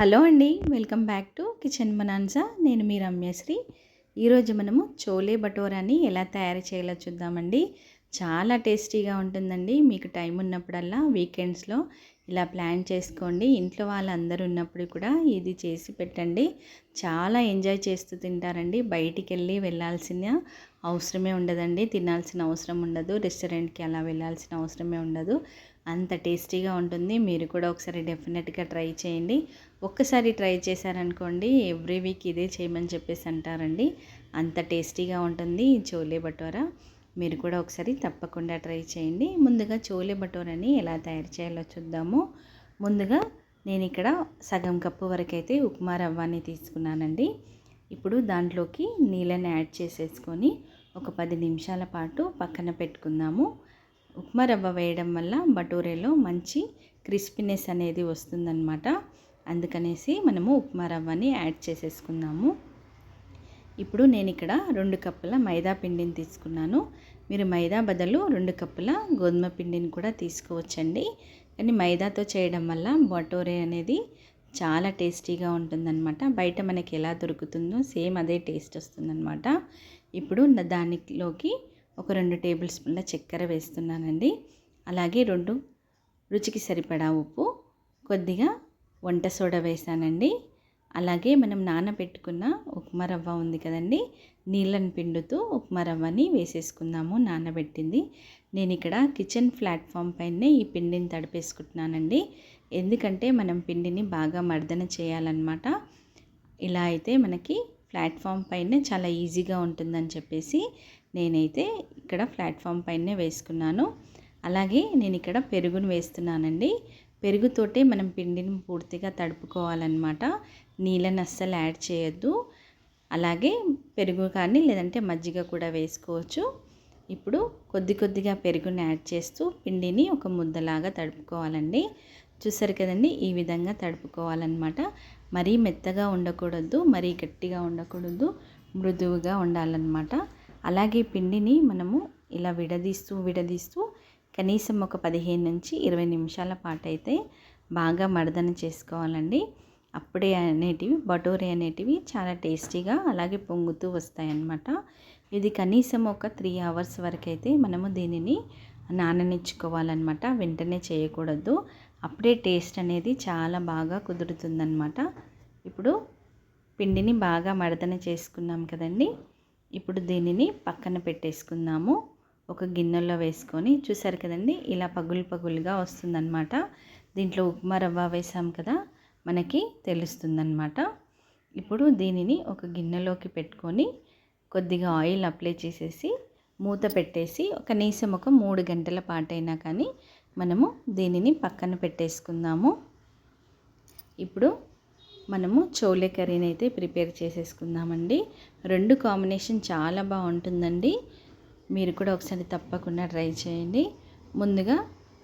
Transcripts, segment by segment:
Hello అండి welcome back to kitchen మనాన్సా. నేను మీ రమ్యశ్రీ. ఈరోజు మనము చోలే భటోరాని ఎలా తయారు చేయాలో చూద్దామండి. చాలా టేస్టీగా ఉంటుందండి. మీకు టైం ఉన్నప్పుడల్లా వీకెండ్స్లో ఇలా ప్లాన్ చేసుకోండి. ఇంట్లో వాళ్ళందరూ ఉన్నప్పుడు కూడా ఇది చేసి పెట్టండి. చాలా ఎంజాయ్ చేస్తూ తింటారండి. బయటికి వెళ్ళి వెళ్ళాల్సిన అవసరమే ఉండదండి. తినాల్సిన అవసరం ఉండదు. రెస్టారెంట్కి అలా వెళ్ళాల్సిన అవసరమే ఉండదు. అంత టేస్టీగా ఉంటుంది. మీరు కూడా ఒకసారి డెఫినెట్గా ట్రై చేయండి. ఒక్కసారి ట్రై చేశారనుకోండి ఎవ్రీ వీక్ ఇదే చేయమని చెప్పేసి అంటారండి. అంత టేస్టీగా ఉంటుంది చోలే భటోరా మీరు కూడా ఒకసారి తప్పకుండా ట్రై చేయండి. ముందుగా చోలే భటోరాని ఎలా తయారు చేయాలో చూద్దాము. ముందుగా నేను ఇక్కడ సగం కప్పు వరకు అయితే ఉప్మా రవ్వని తీసుకున్నానండి. ఇప్పుడు దాంట్లోకి నీళ్ళని యాడ్ చేసేసుకొని ఒక పది నిమిషాల పాటు పక్కన పెట్టుకుందాము. ఉప్మా రవ్వ వేయడం వల్ల బటూరేలో మంచి క్రిస్పీనెస్ అనేది వస్తుందన్నమాట. అందుకనేసి మనము ఉప్మా రవ్వని యాడ్ చేసేసుకుందాము. ఇప్పుడు నేను ఇక్కడ రెండు కప్పుల మైదా పిండిని తీసుకున్నాను. మీరు మైదా బదులు రెండు కప్పుల గోధుమ పిండిని కూడా తీసుకోవచ్చండి. కానీ మైదాతో చేయడం వల్ల బటోరే అనేది చాలా టేస్టీగా ఉంటుందన్నమాట. బయట మనకి ఎలా దొరుకుతుందో సేమ్ అదే టేస్ట్ వస్తుందన్నమాట. ఇప్పుడు దానిలోకి ఒక రెండు టేబుల్ స్పూన్ల చక్కెర వేస్తున్నానండి. అలాగే రెండు రుచికి సరిపడా ఉప్పు కొద్దిగా వంట సోడా వేసానండి. అలాగే మనం నానబెట్టుకున్న ఉప్మా రవ్వ ఉంది కదండి నీళ్ళని పిండుతూ ఉప్మా రవ్వని వేసేసుకుందాము నానబెట్టింది. నేను ఇక్కడ కిచెన్ ప్లాట్ఫామ్ పైనే ఈ పిండిని తడిపేసుకుంటున్నానండి. ఎందుకంటే మనం పిండిని బాగా మర్దన చేయాలన్నమాట. ఇలా అయితే మనకి ప్లాట్ఫామ్ పైన చాలా ఈజీగా ఉంటుందని చెప్పేసి నేనైతే ఇక్కడ ప్లాట్ఫామ్ పైనే వేసుకున్నాను. అలాగే నేను ఇక్కడ పెరుగును వేస్తున్నానండి. పెరుగుతోటే మనం పిండిని పూర్తిగా తడుపుకోవాలన్నమాట. నీళ్ళని అస్సలు యాడ్ చేయొద్దు. అలాగే పెరుగు కానీ లేదంటే మజ్జిగ కూడా వేసుకోవచ్చు. ఇప్పుడు కొద్ది కొద్దిగా పెరుగుని యాడ్ చేస్తూ పిండిని ఒక ముద్దలాగా తడుపుకోవాలండి. చూసారు కదండి ఈ విధంగా తడుపుకోవాలన్నమాట. మరీ మెత్తగా ఉండకూడదు మరీ గట్టిగా ఉండకూడదు మృదువుగా ఉండాలన్నమాట. అలాగే పిండిని మనము ఇలా విడదీస్తూ విడదీస్తూ కనీసం ఒక పదిహేను నుంచి ఇరవై నిమిషాల పాటు అయితే బాగా మర్దన చేసుకోవాలండి. అప్పుడే అనేటివి బటోరే అనేటివి చాలా టేస్టీగా అలాగే పొంగుతూ వస్తాయన్నమాట. ఇది కనీసం ఒక త్రీ అవర్స్ వరకు అయితే మనము దీనిని నాననిచ్చుకోవాలన్నమాట. వెంటనే చేయకూడదు. అప్పుడే టేస్ట్ అనేది చాలా బాగా కుదురుతుందన్నమాట. ఇప్పుడు పిండిని బాగా మడతన చేసుకున్నాం కదండి. ఇప్పుడు దీనిని పక్కన పెట్టేసుకుందాము. ఒక గిన్నెలో వేసుకొని చూసారు కదండి ఇలా పగులు పగులుగా వస్తుందన్నమాట. దీంట్లో ఉప్మా రవ్వ వేసాం కదా మనకి తెలుస్తుందన్నమాట. ఇప్పుడు దీనిని ఒక గిన్నెలోకి పెట్టుకొని కొద్దిగా ఆయిల్ అప్లై చేసేసి మూత పెట్టేసి కనీసం ఒక మూడు గంటల పాటైనా కానీ మనము దీనిని పక్కన పెట్టేసుకుందాము. ఇప్పుడు మనము చోలే కర్రీని అయితే ప్రిపేర్ చేసేసుకుందామండి. రెండు కాంబినేషన్ చాలా బాగుంటుందండి. మీరు కూడా ఒకసారి తప్పకుండా ట్రై చేయండి. ముందుగా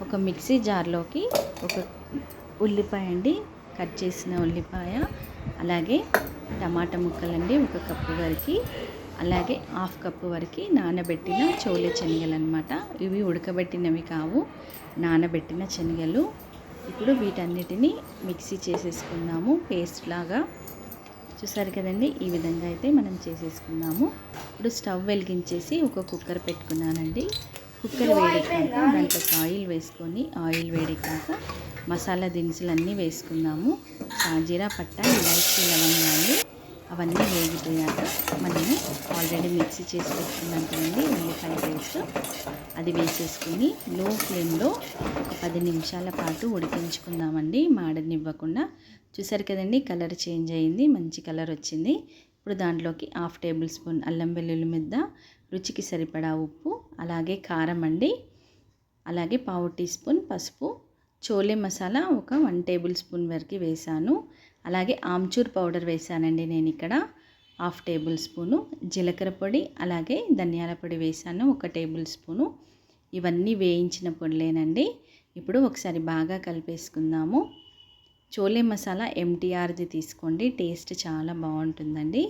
ఒక మిక్సీ జార్లోకి ఒక ఉల్లిపాయ అండి కట్ చేసిన ఉల్లిపాయ అలాగే టమాటా ముక్కలండి ఒక కప్పు వరకు అలాగే హాఫ్ కప్పు వరకు నానబెట్టిన చోలే శనగలు అనమాట ఇవి ఉడకబెట్టినవి కావు నానబెట్టిన శనగలు. ఇప్పుడు వీటన్నిటిని మిక్సీ చేసేసుకుందాము పేస్ట్ లాగా. చూసారు కదండి ఈ విధంగా అయితే మనం చేసేసుకుందాము. ఇప్పుడు స్టవ్ వెలిగించేసి ఒక కుక్కర్ పెట్టుకున్నానండి. కుక్కర్ వేడెక్కాక దాంట్లో ఆయిల్ వేసుకొని ఆయిల్ వేడెక్కాక మసాలా దినుసులన్నీ వేసుకుందాము. సాజీరా పట్ట ఇలాచి లవంగాలు అవన్నీ వేగిపోయాక మనము ఆల్రెడీ మిక్సీ చేసి పెట్టుకున్నాం కదండి ఉల్లిపాయ పేస్ట్ అది వేసేసుకుని లో ఫ్లేమ్లో ఒక పది నిమిషాల పాటు ఉడికించుకుందామండి. మాడనివ్వకుండా. చూసారు కదండి కలర్ చేంజ్ అయ్యింది మంచి కలర్ వచ్చింది. ఇప్పుడు దాంట్లోకి హాఫ్ టేబుల్ స్పూన్ అల్లం వెల్లుల్లి మిద్ద రుచికి సరిపడా ఉప్పు అలాగే కారం అండి. అలాగే పావు టీ స్పూన్ పసుపు. చోలే మసాలా ఒక వన్ టేబుల్ స్పూన్ వరకు వేసాను అలాగే ఆమ్చూర్ పౌడర్ వేసానండి నేను ఇక్కడ. Half tablespoon. జీలకర్ర పొడి అలాగే ధనియాల పొడి వేసాను ఒక టేబుల్ స్పూను. ఇవన్నీ వేయించిన పొడిలేనండి. ఇప్పుడు ఒకసారి బాగా కలిపేసుకుందాము. చోలే మసాలా ఎంటీఆర్ది తీసుకోండి టేస్ట్ చాలా బాగుంటుందండి.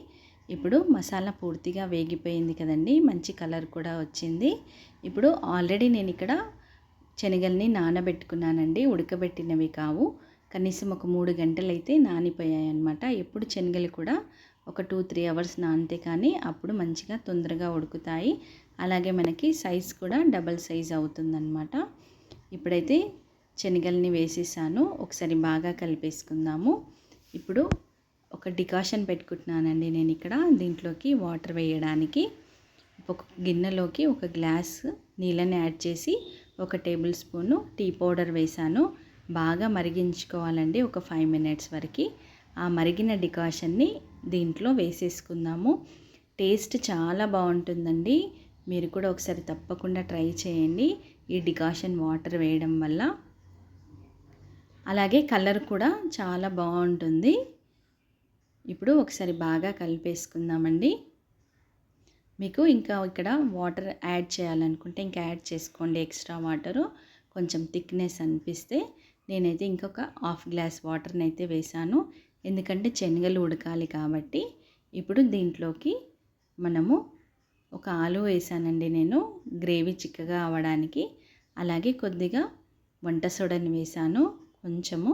ఇప్పుడు మసాలా పూర్తిగా వేగిపోయింది కదండి మంచి కలర్ కూడా వచ్చింది. ఇప్పుడు ఆల్రెడీ నేను ఇక్కడ శనగల్ని నానబెట్టుకున్నానండి ఉడకబెట్టినవి కావు. కనీసం ఒక మూడు గంటలు అయితే నానిపోయాయి అనమాట ఎప్పుడు శనగలు కూడా ఒక టూ త్రీ అవర్స్ నానితే కానీ అప్పుడు మంచిగా తొందరగా ఉడుకుతాయి. అలాగే మనకి సైజ్ కూడా డబల్ సైజ్ అవుతుందన్నమాట. ఇప్పుడైతే శనగల్ని వేసేసాను. ఒకసారి బాగా కలిపేసుకుందాము. ఇప్పుడు ఒక డికాషన్ పెట్టుకుంటున్నానండి నేను ఇక్కడ దీంట్లోకి వాటర్ వేయడానికి. ఒక గిన్నెలోకి ఒక గ్లాస్ నీళ్ళని యాడ్ చేసి ఒక టేబుల్ స్పూను టీ పౌడర్ వేసాను. బాగా మరిగించుకోవాలండి ఒక ఫైవ్ మినిట్స్ వరకు. ఆ మరిగిన డికాషన్ని దీంట్లో వేసేసుకుందాము. టేస్ట్ చాలా బాగుంటుందండి. మీరు కూడా ఒకసారి తప్పకుండా ట్రై చేయండి ఈ డికాషన్ వాటర్ వేయడం వల్ల. అలాగే కలర్ కూడా చాలా బాగుంటుంది. ఇప్పుడు ఒకసారి బాగా కలిపేసుకుందామండి. మీకు ఇంకా ఇక్కడ వాటర్ యాడ్ చేయాలనుకుంటే ఇంకా యాడ్ చేసుకోండి ఎక్స్ట్రా వాటరు. కొంచెం థిక్నెస్ అనిపిస్తే నేనైతే ఇంకొక హాఫ్ గ్లాస్ వాటర్ని అయితే వేసాను ఎందుకంటే శనగలు ఉడకాలి కాబట్టి ఇప్పుడు దీంట్లోకి మనము ఒక ఆలు వేసానండి నేను గ్రేవీ చిక్కగా అవ్వడానికి. అలాగే కొద్దిగా వంట సోడాని వేసాను కొంచెము.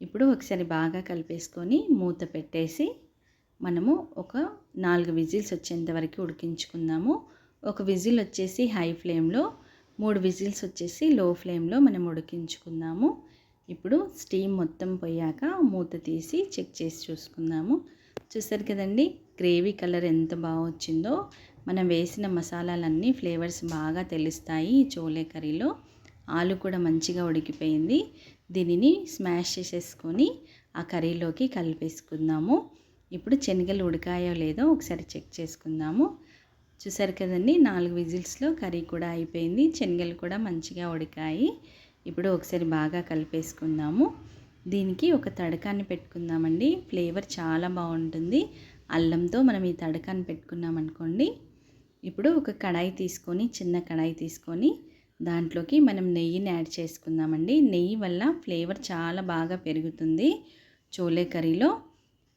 ఇప్పుడు ఒకసారి బాగా కలిపేసుకొని మూత పెట్టేసి మనము ఒక నాలుగు విజిల్స్ వచ్చేంత వరకు ఉడికించుకుందాము. ఒక విజిల్ వచ్చేసి హై ఫ్లేమ్లో మూడు విజిల్స్ వచ్చేసి లో ఫ్లేమ్లో మనం ఉడికించుకుందాము. ఇప్పుడు స్టీమ్ మొత్తం పోయాక మూత తీసి చెక్ చేసి చూసుకుందాము. చూసారు కదండి గ్రేవీ కలర్ ఎంత బాగా వచ్చిందో. మనం వేసిన మసాలాలన్నీ ఫ్లేవర్స్ బాగా తెలుస్తాయి చోలే కర్రీలో. ఆలు కూడా మంచిగా ఉడికిపోయింది. దీనిని స్మాష్ చేసేసుకొని ఆ కర్రీలోకి కలిపేసుకుందాము. ఇప్పుడు శనగలు ఉడికాయో లేదో ఒకసారి చెక్ చేసుకుందాము. చూసారు కదండి నాలుగు విజిల్స్లో కర్రీ కూడా అయిపోయింది. శనగలు కూడా మంచిగా ఉడికాయి. ఇప్పుడు ఒకసారి బాగా కలిపేసుకుందాము. దీనికి ఒక తడకాన్ని పెట్టుకుందామండి. ఫ్లేవర్ చాలా బాగుంటుంది. అల్లంతో మనం ఈ తడకాన్ని పెట్టుకున్నామనుకోండి ఇప్పుడు ఒక కడాయి తీసుకొని చిన్న కడాయి తీసుకొని దాంట్లోకి మనం నెయ్యిని యాడ్ చేసుకుందామండి. నెయ్యి వల్ల ఫ్లేవర్ చాలా బాగా పెరుగుతుంది. చోలే కర్రీలో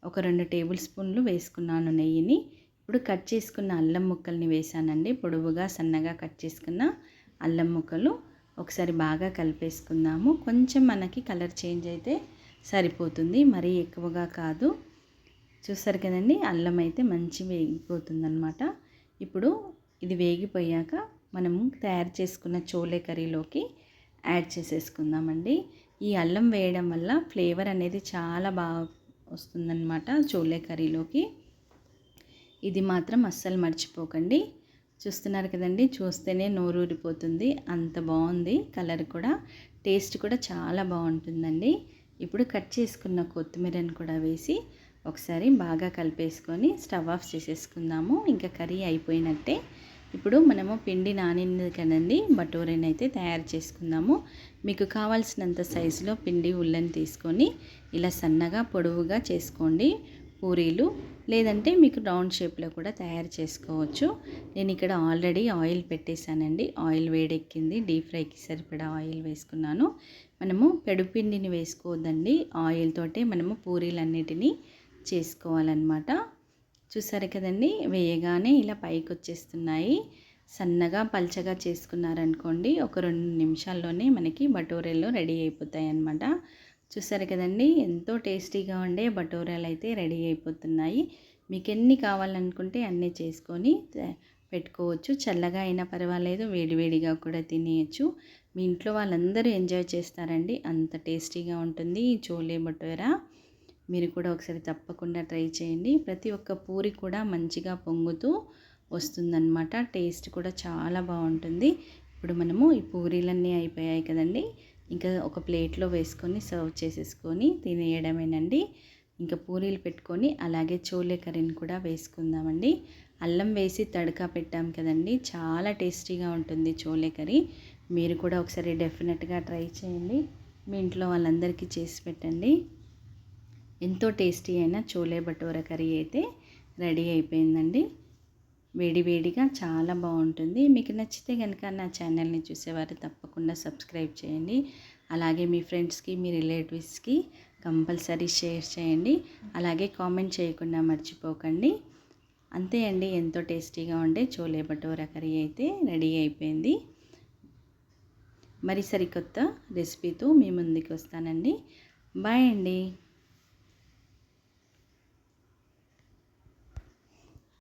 ఒక రెండు టేబుల్ స్పూన్లు వేసుకున్నాను నెయ్యిని. ఇప్పుడు కట్ చేసుకున్న అల్లం ముక్కల్ని వేసానండి. పొడవుగా సన్నగా కట్ చేసుకున్న అల్లం ముక్కలు ఒకసారి బాగా కలిపేసుకుందాము. కొంచెం మనకి కలర్ చేంజ్ అయితే సరిపోతుంది. మరీ ఎక్కువగా కాదు. చూస్తారు కదండి? అల్లం అయితే మంచి వేగిపోతుందనమాట ఇప్పుడు ఇది వేగిపోయాక మనము తయారు చేసుకున్న చోలే కర్రీలోకి యాడ్ చేసేసుకుందామండి. ఈ అల్లం వేయడం వల్ల ఫ్లేవర్ అనేది చాలా బాగా వస్తుందన్నమాట చోలే కర్రీలోకి. ఇది మాత్రం అస్సలు మర్చిపోకండి. చూస్తున్నారు కదండి చూస్తేనే నోరూరిపోతుంది అంత బాగుంది కలర్ కూడా. టేస్ట్ కూడా చాలా బాగుంటుందండి. ఇప్పుడు కట్ చేసుకున్న కొత్తిమీరని కూడా వేసి ఒకసారి బాగా కలిపేసుకొని స్టవ్ ఆఫ్ చేసేసుకుందాము. ఇంకా కర్రీ అయిపోయినట్టే. ఇప్పుడు మనము పిండి నానింది కదండి బటోరేని అయితే తయారు చేసుకుందాము. మీకు కావాల్సినంత సైజులో పిండి ఉల్లని తీసుకొని ఇలా సన్నగా పొడవుగా చేసుకోండి. పూరీలు లేదంటే మీకు రౌండ్ షేప్లో కూడా తయారు చేసుకోవచ్చు. నేను ఇక్కడ ఆల్రెడీ ఆయిల్ పెట్టేశానండి. ఆయిల్ వేడెక్కింది. డీప్ ఫ్రైకి సరిపడా ఆయిల్ వేసుకున్నాను. మనము పెడుపిండిని వేసుకోవద్దండి. ఆయిల్ తోటే మనము పూరీలన్నిటినీ చేసుకోవాలన్నమాట. చూసారు కదండి? వేయగానే ఇలా పైకి వచ్చేస్తున్నాయి సన్నగా పల్చగా చేసుకున్నారనుకోండి ఒక రెండు నిమిషాల్లోనే మనకి భటూరేలు రెడీ అయిపోతాయి అన్నమాట చూసారు కదండి ఎంతో టేస్టీగా ఉండే భటూరాలు అయితే రెడీ అయిపోతున్నాయి. మీకు ఎన్ని కావాలనుకుంటే అన్నీ చేసుకొని పెట్టుకోవచ్చు. చల్లగా అయినా పర్వాలేదు వేడివేడిగా కూడా తినేయచ్చు. మీ ఇంట్లో వాళ్ళందరూ ఎంజాయ్ చేస్తారండి. అంత టేస్టీగా ఉంటుంది ఈ చోలే భటూరా మీరు కూడా ఒకసారి తప్పకుండా ట్రై చేయండి. ప్రతి ఒక్క పూరి కూడా మంచిగా పొంగుతూ వస్తుందన్నమాట. టేస్ట్ కూడా చాలా బాగుంటుంది. ఇప్పుడు మనము ఈ పూరీలన్నీ అయిపోయాయి కదండి. ఇంకా ఒక ప్లేట్లో వేసుకొని సర్వ్ చేసేసుకొని తినేయడమేనండి. ఇంకా పూరీలు పెట్టుకొని అలాగే చోలే కర్రీని కూడా వేసుకుందామండి. అల్లం వేసి తడకా పెట్టాం కదండి. చాలా టేస్టీగా ఉంటుంది చోలే కర్రీ. మీరు కూడా ఒకసారి డెఫినెట్గా ట్రై చేయండి. మీ ఇంట్లో వాళ్ళందరికీ చేసి పెట్టండి. ఎంతో టేస్టీ అయిన చోలే భటూర కర్రీ అయితే రెడీ అయిపోయిందండి. వేడివేడిగా చాలా బాగుంటుంది. మీకు నచ్చితే కనుక నా ఛానల్ని చూసేవారు తప్పకుండా సబ్స్క్రైబ్ చేయండి. అలాగే మీ ఫ్రెండ్స్కి మీ రిలేటివ్స్కి కంపల్సరీ షేర్ చేయండి. అలాగే కామెంట్ చేయకుండా మర్చిపోకండి. అంతే అండి. ఎంతో టేస్టీగా ఉండే చోలే భటోరా కర్రీ అయితే రెడీ అయిపోయింది. మరి సరికొత్త రెసిపీతో మీ ముందుకు వస్తానండి. బాయ్ అండి.